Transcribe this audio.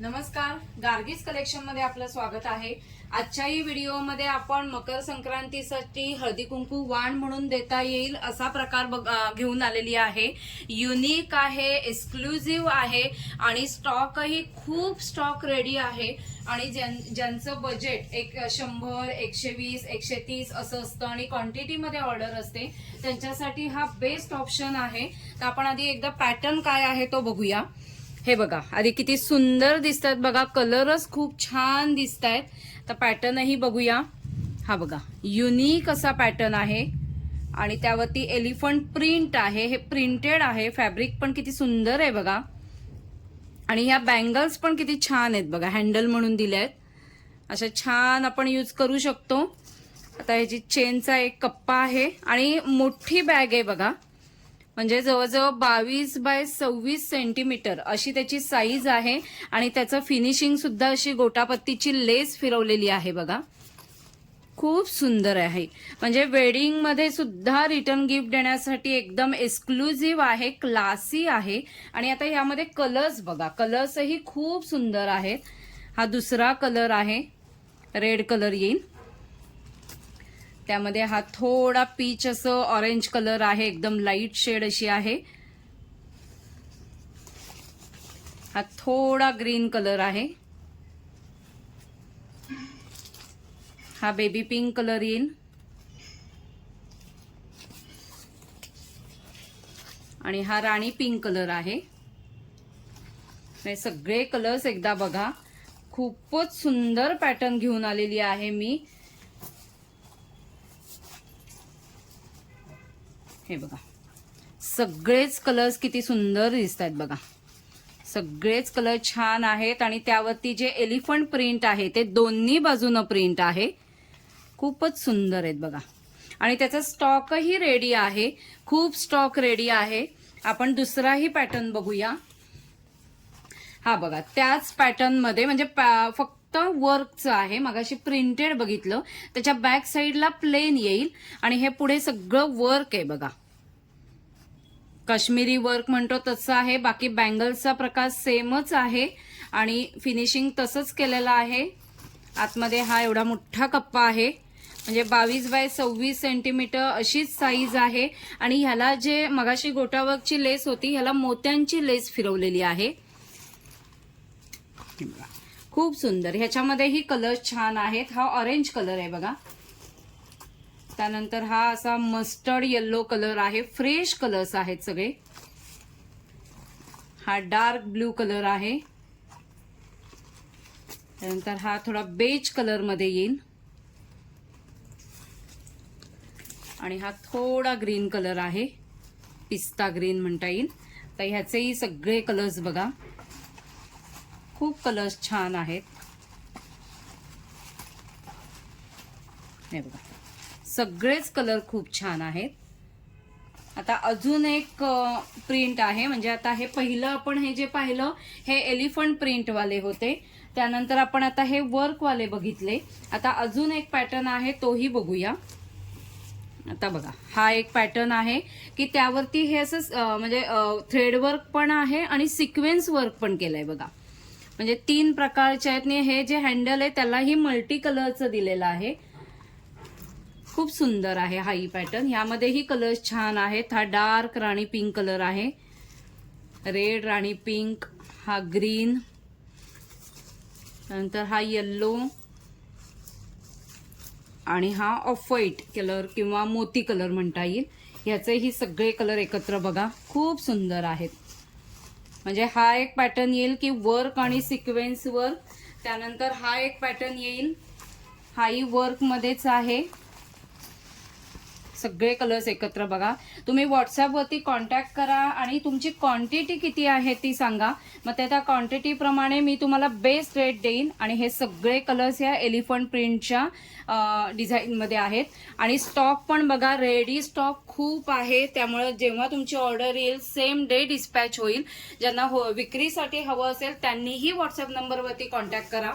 नमस्कार. गार्गीज कलेक्शनमध्ये आपलं स्वागत आहे. आजच्याही व्हिडिओमध्ये आपण मकर संक्रांतीसाठी हळदी कुंकू वाण म्हणून देता येईल असा प्रकार बघ- घेऊन आलेली आहे. युनिक आहे एक्सक्लुझिव्ह आहे आणि स्टॉकही खूप स्टॉक रेडी आहे. आणि ज्यांचं बजेट एक शंभर एकशे वीस एकशे तीस असं असतं आणि क्वांटिटीमध्ये ऑर्डर असते त्यांच्यासाठी हा बेस्ट ऑप्शन आहे. तर आपण आधी एकदा पॅटर्न काय आहे तो बघूया. हे बघा आधी किती सुंदर दिसतात बघा कलरच खूप छान दिसत आहेत तर पॅटर्नही बघूया. हा बघा युनिक असा पॅटर्न आहे. आणि त्यावरती एलिफंट प्रिंट आहे. हे प्रिंटेड आहे. फॅब्रिक पण किती सुंदर आहे बघा. आणि ह्या बँगल्स पण किती छान आहेत बघा हँडल म्हणून दिल्या आहेत. अशा छान आपण यूज करू शकतो. आता ह्याची चेनचा एक कप्पा आहे. आणि मोठी बॅग आहे बघा. म्हणजे जवळजवळ बावीस बाय सव्वीस सेंटीमीटर अशी त्याची साईज आहे. आणि त्याचं फिनिशिंग सुद्धा अशी गोटापत्तीची लेस फिरवलेली आहे बघा. खूप सुंदर आहे. म्हणजे वेडिंगमध्ये सुद्धा रिटर्न गिफ्ट देण्यासाठी एकदम एक्सक्लुझिव्ह आहे क्लासी आहे. आणि आता यामध्ये कलर्स बघा. कलर्सही खूप सुंदर आहेत. हा दुसरा कलर आहे. रेड कलर येईल. त्यामध्ये हा थोडा पीच असं ऑरेंज कलर आहे एकदम लाइट शेड अशी आहे. हा थोडा ग्रीन कलर आहे. हा बेबी पिंक कलर येईल. आणि हा राणी पिंक कलर आहे. हे सगळे कलर्स एकदा बघा. खूपच सुंदर पॅटर्न घेऊन आलेली आहे मी. हे बघा. सगळेच कलर्स किती सुंदर दिसत आहेत बघा. सगळेच कलर छान आहेत आणि त्यावरती जे एलिफंट प्रिंट आहे ते दोन्ही बाजूनं प्रिंट आहे. खूपच सुंदर आहेत बघा. आणि त्याचा स्टॉकही रेडी आहे. खूप स्टॉक रेडी आहे. आपण दुसराही पॅटर्न बघूया. हा बघा त्याच पॅटर्नमध्ये म्हणजे पॅ- फक्त वर्कचं आहे. मगाशी प्रिंटेड बघितलं. त्याच्या बॅक साईडला प्लेन येईल. आणि हे पुढे सगळं वर्क आहे बघा. काश्मीरी वर्क म्हणतो तसं आहे. बाकी बँगल्सचा प्रकार सेमच आहे. आणि फिनिशिंग तसंच केलेलं आहे. आतमध्ये हा एवढा मोठा कप्पा आहे. म्हणजे बावीस बाय सव्वीस सेंटीमीटर अशीच साईज आहे. आणि ह्याला जे मगाशी गोटावर्कची लेस होती ह्याला मोत्यांची लेस फिरवलेली आहे. हे बघा. खूप सुंदर. ह्याच्यामध्येही कलर छान आहेत. हा ऑरेंज कलर आहे बघा. त्यानंतर हा असा मस्टर्ड येल्लो कलर आहे. फ्रेश कलर्स आहेत सगळे. हा डार्क ब्लू कलर आहे. त्यानंतर हा थोडा बेज कलरमध्ये येईल आणि हा थोडा ग्रीन कलर आहे. पिस्ता ग्रीन म्हणता येईल. तर ह्याचेही सगळे कलर्स बघा. खूप कलर्स छान आहेत. हे बघा. सगळेच कलर खूप छान आहेत. आता अजून एक प्रिंट आहे. म्हणजे आता हे पहिलं आपण हे जे पाहिलं हे एलिफंट प्रिंट वाले होते. त्यानंतर आपण आता हे वर्कवाले बघितले. आता अजून एक पॅटर्न आहे तोही बघूया. आता बघा. हा एक पॅटर्न आहे की त्यावरती हे असं म्हणजे थ्रेड वर्क पण आहे आणि सिक्वेन्स वर्क पण केलंय बघा. म्हणजे तीन प्रकारचे आहेत आणि हे जे हँडल आहे त्यालाही मल्टी कलरचं दिलेलं आहे. खूप सुंदर आहे हा ही पॅटर्न ह्यामध्येही कलर्स छान आहेत. हा डार्क राणी पिंक कलर आहे. रेड राणी पिंक हा ग्रीन नंतर हा येल्लो आणि हा ऑफ व्हाईट कलर किंवा मोती कलर म्हणता येईल. ह्याचेही सगळे कलर एकत्र बघा. खूप सुंदर आहेत. म्हणजे हा एक पॅटर्न येईल की वर्क आणि सिक्वेन्स वर्क त्यानंतर हा एक पॅटर्न येईल. हाही वर्कमध्येच आहे. सगळे कलर्स एकत्र बघा. तुम्ही व्हॉट्सअपवरती कॉन्टॅक्ट करा आणि तुमची क्वांटिटी किती आहे ती सांगा. मग त्या त्या क्वांटिटीप्रमाणे मी तुम्हाला बेस्ट रेट देईन आणि हे सगळे कलर्स या एलिफंट प्रिंटच्या डिझाईनमध्ये आहेत. आणि स्टॉक पण बघा रेडी स्टॉक खूप आहे. त्यामुळे जेव्हा तुमची ऑर्डर येईल सेम डे डिस्पॅच होईल. ज्यांना हो विक्रीसाठी हवं असेल त्यांनीही व्हॉट्सअप नंबरवरती कॉन्टॅक्ट करा.